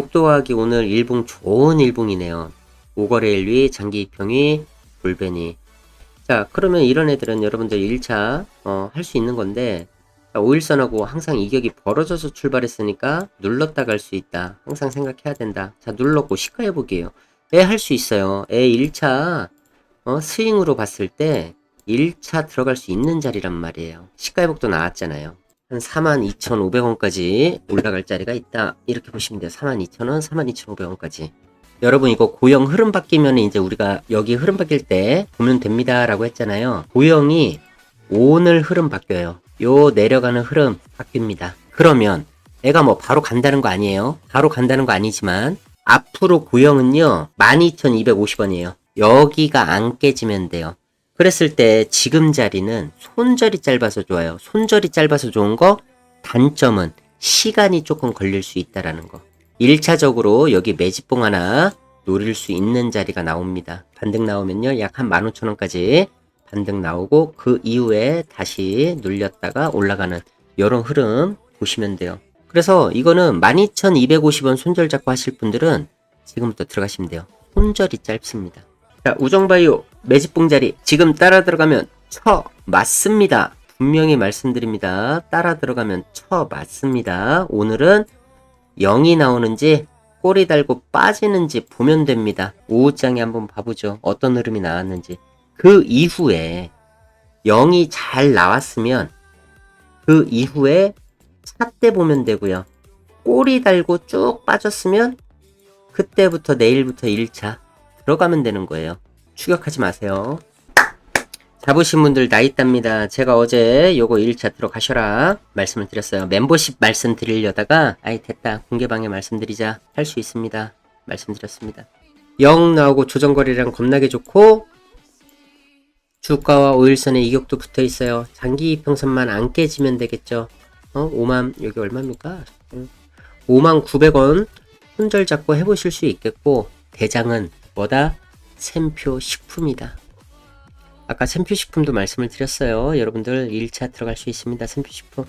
국도하기 오늘 일봉 좋은 일봉이네요. 오거래 일위, 장기 입평이, 불변이. 자, 그러면 이런 애들은 여러분들 1차 어, 할 수 있는 건데 자, 5일선하고 항상 이격이 벌어져서 출발했으니까 눌렀다 갈 수 있다. 항상 생각해야 된다. 자, 눌렀고 시가 해보기에요. 애 할 수 있어요. 애 1차 어, 스윙으로 봤을 때 1차 들어갈 수 있는 자리란 말이에요. 시가 회복도 나왔잖아요. 한 42,500원까지 올라갈 자리가 있다. 이렇게 보시면 돼요. 42,000원, 42,500원까지. 여러분 이거 고형 흐름 바뀌면 이제 우리가 여기 흐름 바뀔 때 보면 됩니다 라고 했잖아요. 고형이 오늘 흐름 바뀌어요. 요 내려가는 흐름 바뀝니다. 그러면 애가 뭐 바로 간다는 거 아니에요. 바로 간다는 거 아니지만 앞으로 고형은요 12,250원이에요. 여기가 안 깨지면 돼요. 그랬을 때 지금 자리는 손절이 짧아서 좋아요. 손절이 짧아서 좋은 거 단점은 시간이 조금 걸릴 수 있다라는 거. 1차적으로 여기 매집봉 하나 노릴 수 있는 자리가 나옵니다. 반등 나오면요. 약 한 15,000원까지 반등 나오고 그 이후에 다시 눌렸다가 올라가는 이런 흐름 보시면 돼요. 그래서 이거는 12,250원 손절 잡고 하실 분들은 지금부터 들어가시면 돼요. 손절이 짧습니다. 자, 우정바이오 매집봉 자리 지금 따라 들어가면 쳐 맞습니다. 분명히 말씀드립니다. 따라 들어가면 쳐 맞습니다. 오늘은 0이 나오는지 꼬리 달고 빠지는지 보면 됩니다. 오후장에 한번 봐보죠. 어떤 흐름이 나왔는지. 그 이후에 0이 잘 나왔으면 그 이후에 차때 보면 되고요. 꼬리 달고 쭉 빠졌으면 그때부터 내일부터 1차 들어가면 되는 거예요. 추격하지 마세요. 잡으신 분들 나 있답니다. 제가 어제 요거 1차 들어가셔라 말씀을 드렸어요. 멤버십 말씀 드리려다가 아이 됐다 공개방에 말씀드리자 할 수 있습니다. 말씀드렸습니다. 0 나오고 조정거리랑 겁나게 좋고 주가와 5일선에 이격도 붙어 있어요. 장기 이평선만 안 깨지면 되겠죠. 어? 5만 여기 얼마입니까? 5만 900원 손절 잡고 해보실 수 있겠고 대장은 뭐다? 샘표 식품이다. 아까 샘표 식품도 말씀을 드렸어요. 여러분들 1차 들어갈 수 있습니다. 샘표 식품.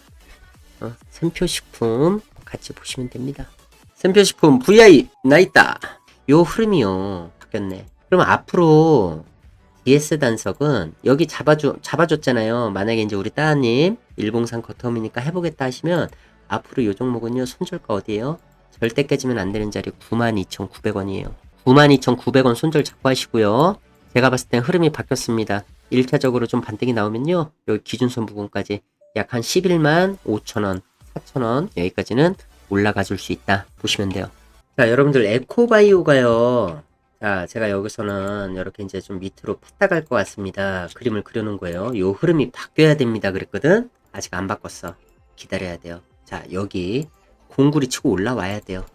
어, 샘표 식품 같이 보시면 됩니다. 샘표 식품 VI 나 있다. 요 흐름이요. 바뀌었네. 그럼 앞으로 DS 단석은 여기 잡아줘, 잡아줬잖아요. 만약에 이제 우리 따님 일봉상 커텀이니까 해보겠다 하시면 앞으로 요 종목은요. 손절가 어디에요? 절대 깨지면 안 되는 자리 92,900원이에요. 92,900원 손절 잡고 하시고요. 제가 봤을 땐 흐름이 바뀌었습니다. 1차적으로 좀 반등이 나오면요. 여기 기준선 부분까지 약 한 11만 5천원, 4천원 여기까지는 올라가 줄 수 있다. 보시면 돼요. 자, 여러분들 에코바이오가요. 자, 제가 여기서는 이렇게 이제 좀 밑으로 팠다 갈 것 같습니다. 그림을 그려놓은 거예요. 요 흐름이 바뀌어야 됩니다. 그랬거든? 아직 안 바꿨어. 기다려야 돼요. 자, 여기 공구리 치고 올라와야 돼요.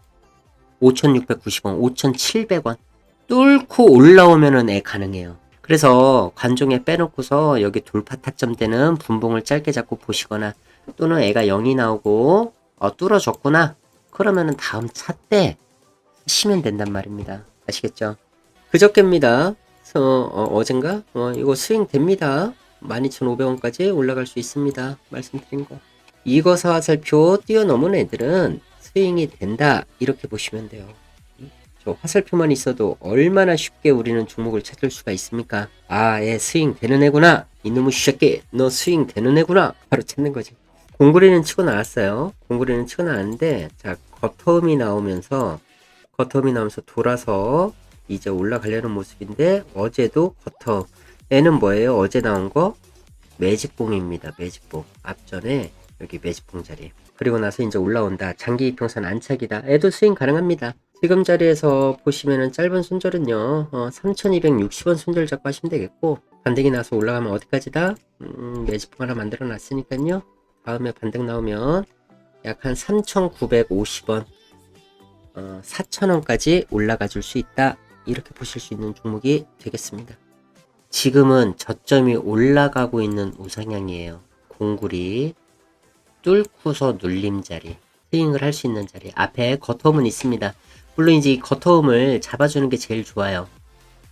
5,690원, 5,700원. 뚫고 올라오면은 애 가능해요. 그래서 관종에 빼놓고서 여기 돌파 타점 되는 분봉을 짧게 잡고 보시거나 또는 애가 0이 나오고 어, 뚫어졌구나. 그러면은 다음 차때 하시면 된단 말입니다. 아시겠죠? 그저께입니다. 그래서 어, 젠가 어, 이거 스윙 됩니다. 12,500원까지 올라갈 수 있습니다. 말씀드린 거. 이거사 화살표 뛰어넘은 애들은 스윙이 된다. 이렇게 보시면 돼요. 저 화살표만 있어도 얼마나 쉽게 우리는 종목을 찾을 수가 있습니까? 아, 얘 스윙 되는 애구나. 이놈의 새끼, 너 스윙 되는 애구나. 바로 찾는 거지. 공구리는 치고 나왔어요. 공구리는 치고 나왔는데, 자, 겉텀이 나오면서, 겉텀이 나오면서 돌아서 이제 올라가려는 모습인데, 어제도 겉텀. 얘는 뭐예요? 어제 나온 거? 매직봉입니다. 매직봉. 앞전에 여기 매직봉 자리. 그리고 나서 이제 올라온다. 장기 이평선 안착이다. 애도 스윙 가능합니다. 지금 자리에서 보시면은 짧은 손절은요, 어, 3260원 손절 잡고 하시면 되겠고, 반등이 나서 올라가면 어디까지다? 음, 매집봉 하나 만들어 놨으니까요. 다음에 반등 나오면 약 한 3950원, 어, 4000원까지 올라가 줄 수 있다. 이렇게 보실 수 있는 종목이 되겠습니다. 지금은 저점이 올라가고 있는 우상향이에요. 공굴이 뚫고서 눌림 자리, 스윙을 할 수 있는 자리. 앞에 겉텀은 있습니다. 물론 이제 이 겉터움을 잡아주는 게 제일 좋아요.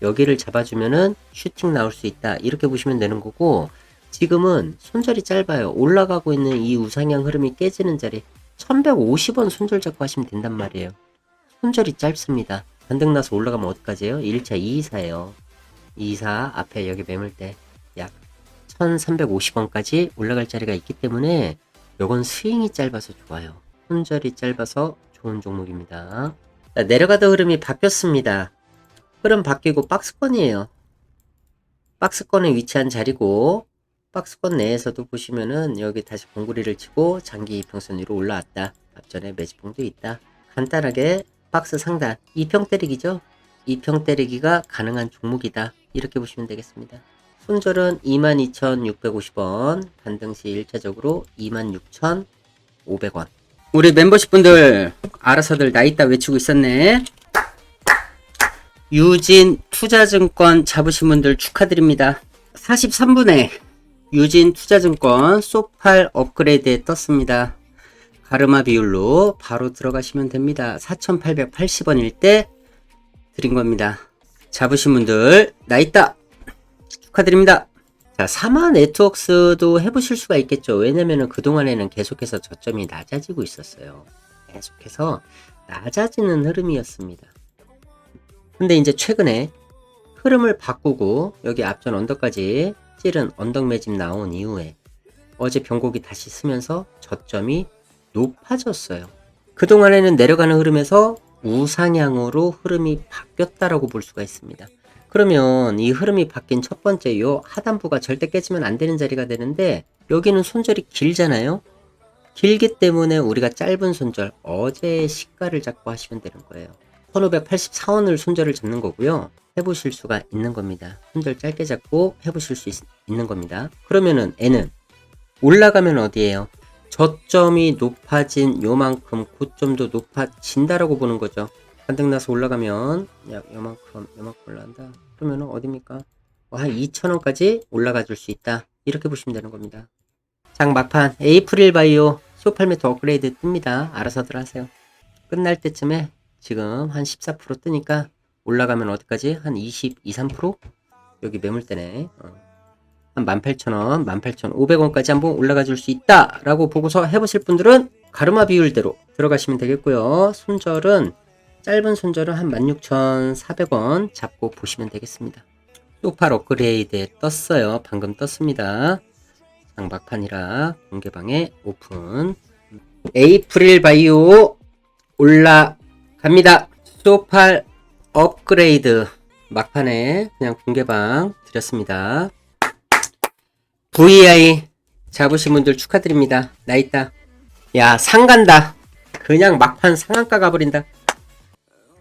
여기를 잡아주면은 슈팅 나올 수 있다. 이렇게 보시면 되는 거고, 지금은 손절이 짧아요. 올라가고 있는 이 우상향 흐름이 깨지는 자리, 1150원 손절 잡고 하시면 된단 말이에요. 손절이 짧습니다. 반등 나서 올라가면 어디까지예요? 1차 224예요. 224 앞에 여기 매물대 약 1350원까지 올라갈 자리가 있기 때문에 요건 스윙이 짧아서 좋아요. 손절이 짧아서 좋은 종목입니다. 자, 내려가던 흐름이 바뀌었습니다. 흐름 바뀌고 박스권이에요. 박스권에 위치한 자리고 박스권 내에서도 보시면은 여기 다시 봉구리를 치고 장기 이평선 위로 올라왔다. 앞전에 매집봉도 있다. 간단하게 박스 상단 2평 때리기죠. 2평 때리기가 가능한 종목이다. 이렇게 보시면 되겠습니다. 손절은 22,650원, 반등 시 1차적으로 26,500원. 우리 멤버십 분들 알아서들 나 있다 외치고 있었네. 유진 투자증권 잡으신 분들 축하드립니다. 43분에 유진 투자증권 소팔 업그레이드에 떴습니다. 가르마 비율로 바로 들어가시면 됩니다. 4,880원일 때 드린 겁니다. 잡으신 분들 나 있다 축하드립니다. 자, 사마 네트워크스도 해보실 수가 있겠죠. 왜냐면은 그동안에는 계속해서 저점이 낮아지고 있었어요. 계속해서 낮아지는 흐름이었습니다. 근데 이제 최근에 흐름을 바꾸고 여기 앞전 언덕까지 찌른 언덕 매집 나온 이후에 어제 변곡이 다시 쓰면서 저점이 높아졌어요. 그동안에는 내려가는 흐름에서 우상향으로 흐름이 바뀌었다라고 볼 수가 있습니다. 그러면 이 흐름이 바뀐 첫 번째 요 하단부가 절대 깨지면 안 되는 자리가 되는데 여기는 손절이 길잖아요. 길기 때문에 우리가 짧은 손절 어제의 시가를 잡고 하시면 되는 거예요. 1584원을 손절을 잡는 거고요. 해보실 수가 있는 겁니다. 손절 짧게 잡고 해보실 수 있, 는 겁니다. 그러면은 N은 올라가면 어디에요? 저점이 높아진 요만큼 고점도 높아진다라고 보는 거죠. 반등 나서 올라가면 약 요만큼 요만큼 올라간다. 그러면은 어디입니까? 어, 한 2,000원까지 올라가 줄 수 있다. 이렇게 보시면 되는 겁니다. 장 막판 에이프릴 바이오 소팔메트 업그레이드 뜹니다. 알아서들 하세요. 끝날 때쯤에 지금 한 14% 뜨니까 올라가면 어디까지? 한 22, 3%? 여기 매물대네. 어. 한 18,000원, 18,500원까지 한번 올라가 줄 수 있다! 라고 보고서 해보실 분들은 가르마 비율대로 들어가시면 되겠고요. 손절은 짧은 손절은 한 16,400원 잡고 보시면 되겠습니다. 소팔 업그레이드에 떴어요. 방금 떴습니다. 장박판이라 공개방에 오픈. 에이프릴 바이오 올라갑니다. 소팔 업그레이드 막판에 그냥 공개방 드렸습니다. VI 잡으신 분들 축하드립니다. 나 있다. 야, 상 간다. 그냥 막판 상한가 가버린다.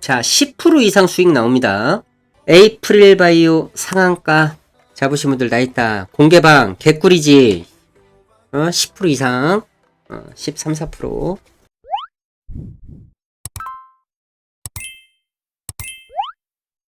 자, 10% 이상 수익 나옵니다. 에이프릴 바이오 상한가 잡으신 분들 나 있다. 공개방 개꿀이지. 어, 10% 이상. 어, 13, 4%.